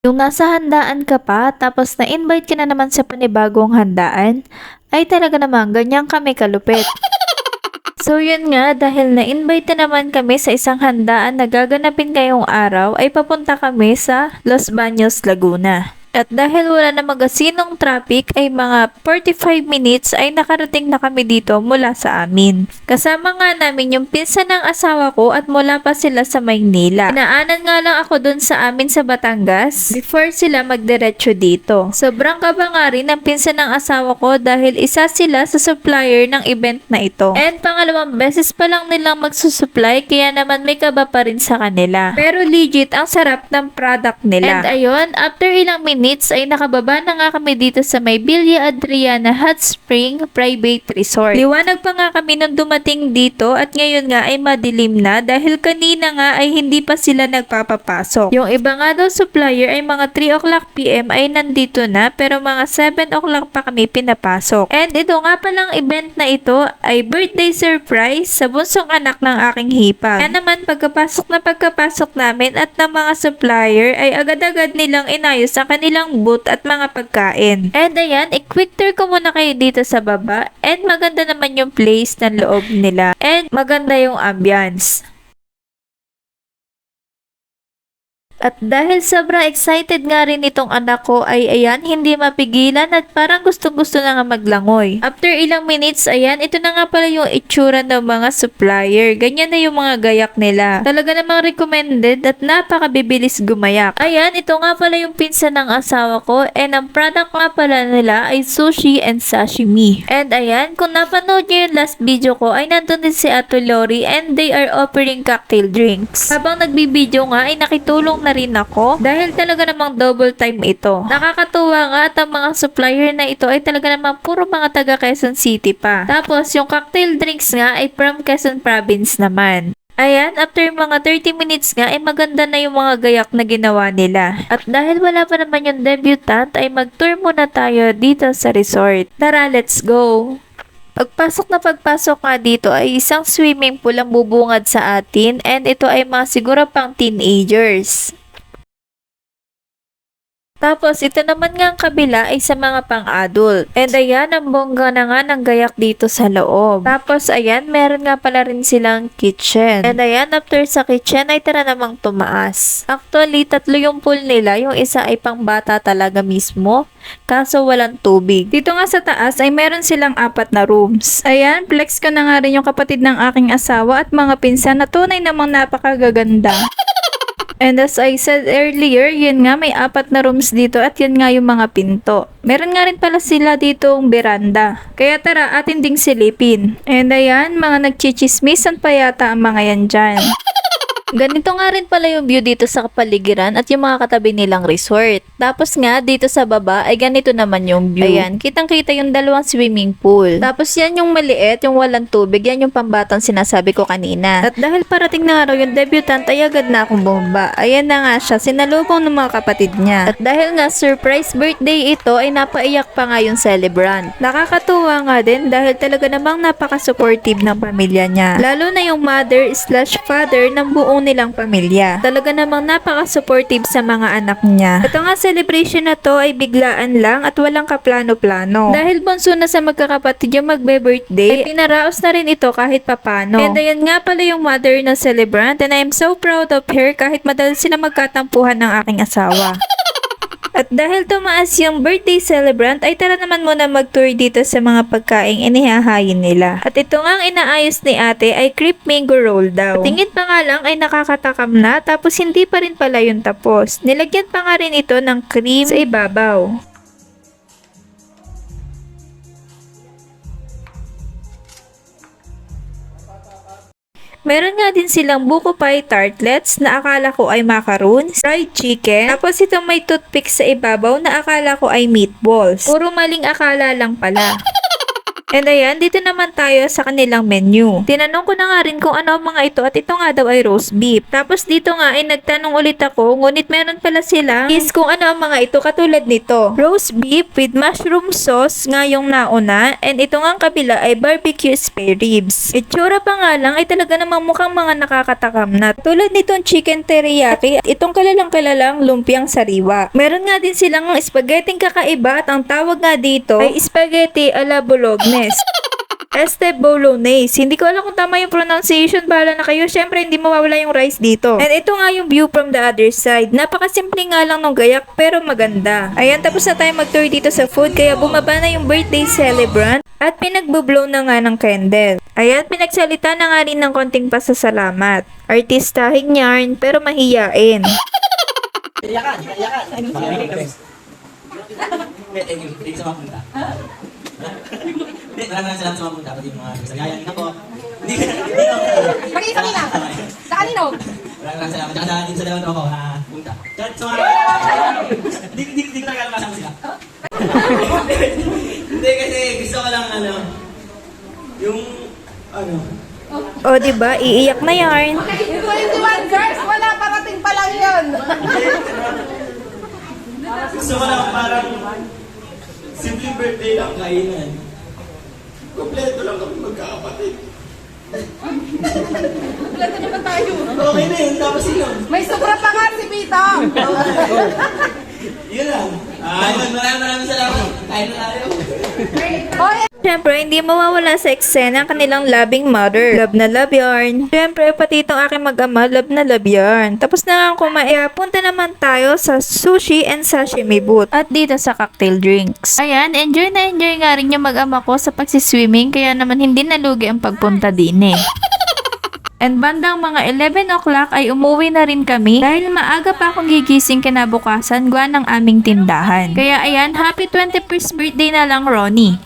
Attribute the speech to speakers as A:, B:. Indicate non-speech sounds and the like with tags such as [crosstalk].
A: Yung nasa handaan ka pa, tapos na-invite ka na naman sa panibagong handaan, ay talaga naman ganyan kami kalupit. [laughs] So yun nga, dahil na-invite na naman kami sa isang handaan na gaganapin ngayong araw, ay papunta kami sa Los Baños, Laguna. At dahil wala na magasinong traffic ay mga 45 minutes ay nakarating na kami dito mula sa amin. Kasama nga namin yung pinsan ng asawa ko at mula pa sila sa Maynila. Inaanan nga lang ako dun sa amin sa Batangas before sila magdiretso dito. Sobrang kaba nga rin ang pinsan ng asawa ko dahil isa sila sa supplier ng event na ito. And pangalawang beses pa lang nilang magsusupply kaya naman may kaba pa rin sa kanila. Pero legit ang sarap ng product nila. And ayun, after ilang minutes ay nakababa na nga kami dito sa may Villa Adriana Hot Spring Private Resort. Liwanag pa nga kami nung dumating dito at ngayon nga ay madilim na dahil kanina nga ay hindi pa sila nagpapapasok. Yung iba nga daw supplier ay mga 3 o'clock PM ay nandito na pero mga 7 o'clock pa kami pinapasok. And ito nga palang event na ito ay birthday surprise sa bunsong anak ng aking hipag. Kaya naman pagkapasok na pagkapasok namin at ng mga supplier ay agad-agad nilang inayos ang kanilang booth at mga pagkain. And ayan, i-quick tour ko muna kayo dito sa baba. And maganda naman yung place ng loob nila. And maganda yung ambience. At dahil sobrang excited nga rin itong anak ko ay ayan, hindi mapigilan at parang gustong gusto na nga maglangoy. After ilang minutes, ayan, ito na nga pala yung itsura ng mga supplier. Ganyan na yung mga gayak nila. Talaga namang recommended at napakabibilis gumayak. Ayan, ito nga pala yung pinsan ng asawa ko and ang product nga pala nila ay sushi and sashimi. And ayan, kung napanood nyo yung last video ko ay nandun din si Ato Lori and they are offering cocktail drinks. Habang nagbibideo nga ay nakitulong na rin ako dahil talaga namang double time ito. Nakakatuwa nga at ang mga supplier na ito ay talaga namang puro mga taga Quezon City pa. Tapos yung cocktail drinks nga ay from Quezon Province naman. Ayan, after mga 30 minutes nga, ay maganda na yung mga gayak na ginawa nila. At dahil wala pa naman yung debutant, ay mag-tour muna tayo dito sa resort. Tara, let's go! Pagpasok na pagpasok nga dito ay isang swimming pool ang bubungad sa atin and ito ay mga siguro pang teenagers. Tapos, ito naman nga ang kabila ay sa mga pang-adult. And ayan, ang bongga na nga ng gayak dito sa loob. Tapos, ayan, meron nga pala rin silang kitchen. And ayan, after sa kitchen ay tara namang tumaas. Actually, tatlo yung pool nila. Yung isa ay pang bata talaga mismo. Kaso walang tubig. Dito nga sa taas ay meron silang apat na rooms. Ayan, flex ko na nga rin yung kapatid ng aking asawa at mga pinsan na tunay namang napakagaganda. And as I said earlier, yun nga may apat na rooms dito at yun nga yung mga pinto. Meron nga rin pala sila ditong beranda. Kaya tara, atin ding silipin. And ayan, mga nagchichismisan pa yata ang mga yan dyan. Ganito nga rin pala yung view dito sa kapaligiran at yung mga katabi nilang resort. Tapos nga, dito sa baba ay ganito naman yung view. Ayan, kitang-kita yung dalawang swimming pool. Tapos yan yung maliit, yung walang tubig, yan yung pambatang sinasabi ko kanina. At dahil parating na araw yung debutant ay agad na akong bumaba. Ayan na nga siya, sinalubong ng mga kapatid niya. At dahil nga surprise birthday ito ay napaiyak pa nga yung celebrant. Nakakatuwa nga din dahil talaga namang napaka-supportive ng pamilya niya. Lalo na yung mother slash father ng buong nilang pamilya. Talaga namang napaka-supportive sa mga anak niya. Ito nga celebration na to ay biglaan lang at walang kaplano-plano. Dahil bunso na sa magkakapatid yung magbe-birthday, ay pinaraos na rin ito kahit papano. And ayan nga pala yung mother ng celebrant and I'm so proud of her kahit madalas sila magkatampuhan ng aking asawa. [laughs] At dahil tumaas yung birthday celebrant, ay tara naman muna mag-tour dito sa mga pagkaing inihahayin nila. At ito nga ang inaayos ni ate ay crepe mango roll daw. At tingin pa nga lang ay nakakatakam na tapos hindi pa rin pala yung tapos. Nilagyan pa nga rin ito ng cream sa ibabaw. Meron nga din silang buko pie tartlets na akala ko ay macaroons, fried chicken, tapos itong may toothpick sa ibabaw na akala ko ay meatballs. Puro maling akala lang pala. [laughs]
B: And ayan, dito naman tayo sa kanilang menu. Tinanong ko na nga rin kung ano ang mga ito at ito nga daw ay roast beef. Tapos dito nga ay nagtanong ulit ako, ngunit meron pala sila is kung ano ang mga ito katulad nito. Roast beef with mushroom sauce nga yung nauna and ito nga ang kabila ay barbecue spare ribs. Itsura pa nga lang ay talaga namang mukhang mga nakakatakam na. Tulad nitong chicken teriyaki at itong kalalang kalalang lumpiang sariwa. Meron nga din silang spaghetti kakaiba at ang tawag nga dito ay spaghetti ala bolognese. Este Bolognese. Hindi ko alam kung tama yung pronunciation. Bahala na kayo. Syempre, hindi mawawala yung rice dito. And ito nga yung view from the other side. Napakasimple nga lang ng gayak, pero maganda. Ayan, tapos na tayo mag-tour dito sa food. Kaya bumaba na yung birthday celebrant. At pinagbublow na nga ng candle. Ayan, pinagsalita na nga rin ng konting pasasalamat. Artistahing yarn, pero mahiyain.
C: Iyakan, iyakan. Sa mga punta. [laughs] Hindi, maraming salamat sa mga punta. Pati yung mga kasagayan. Ako, hindi ka hindi ako.
D: Mag-isa ka na. Sa kanino?
C: Maraming salamat. Tsaka sa din sa dalawang ako na punta. Tsaka sa mga... Hindi, hindi, hindi ko talaga alam kasama sila. Hindi, kasi gusto ko lang ano, yung, ano,
B: O, di ba Iiyak na yarn.
D: Yung 21 girls, wala parating pa lang yun.
C: gusto ko lang parang simpleng birthday lang kainan. Kompleto lang kami magkakapatid.
D: Wala naman tayo.
C: Okay na yun, tapos yun.
D: May sobra pa nga si Vito. [laughs]
C: Yun lang. Ayun, maraming maraming salamat. Kain na tayo.
D: Hoy,
B: Siyempre, hindi mawawala sa eksena ang kanilang loving mother. Love na love yarn. Siyempre, pati itong aking mag-ama, love na love yarn. Tapos na nga kumain. Punta naman tayo sa sushi and sashimi booth. At dito sa cocktail drinks. Ayan, enjoy na enjoy nga rin yung mag-ama ko sa pagsiswimming. Kaya naman hindi nalugi ang pagpunta din eh. And bandang mga 11 o'clock ay umuwi na rin kami dahil maaga pa akong gigising kinabukasan gawa ng aming tindahan. Kaya ayan, happy 21st birthday na lang Ronnie.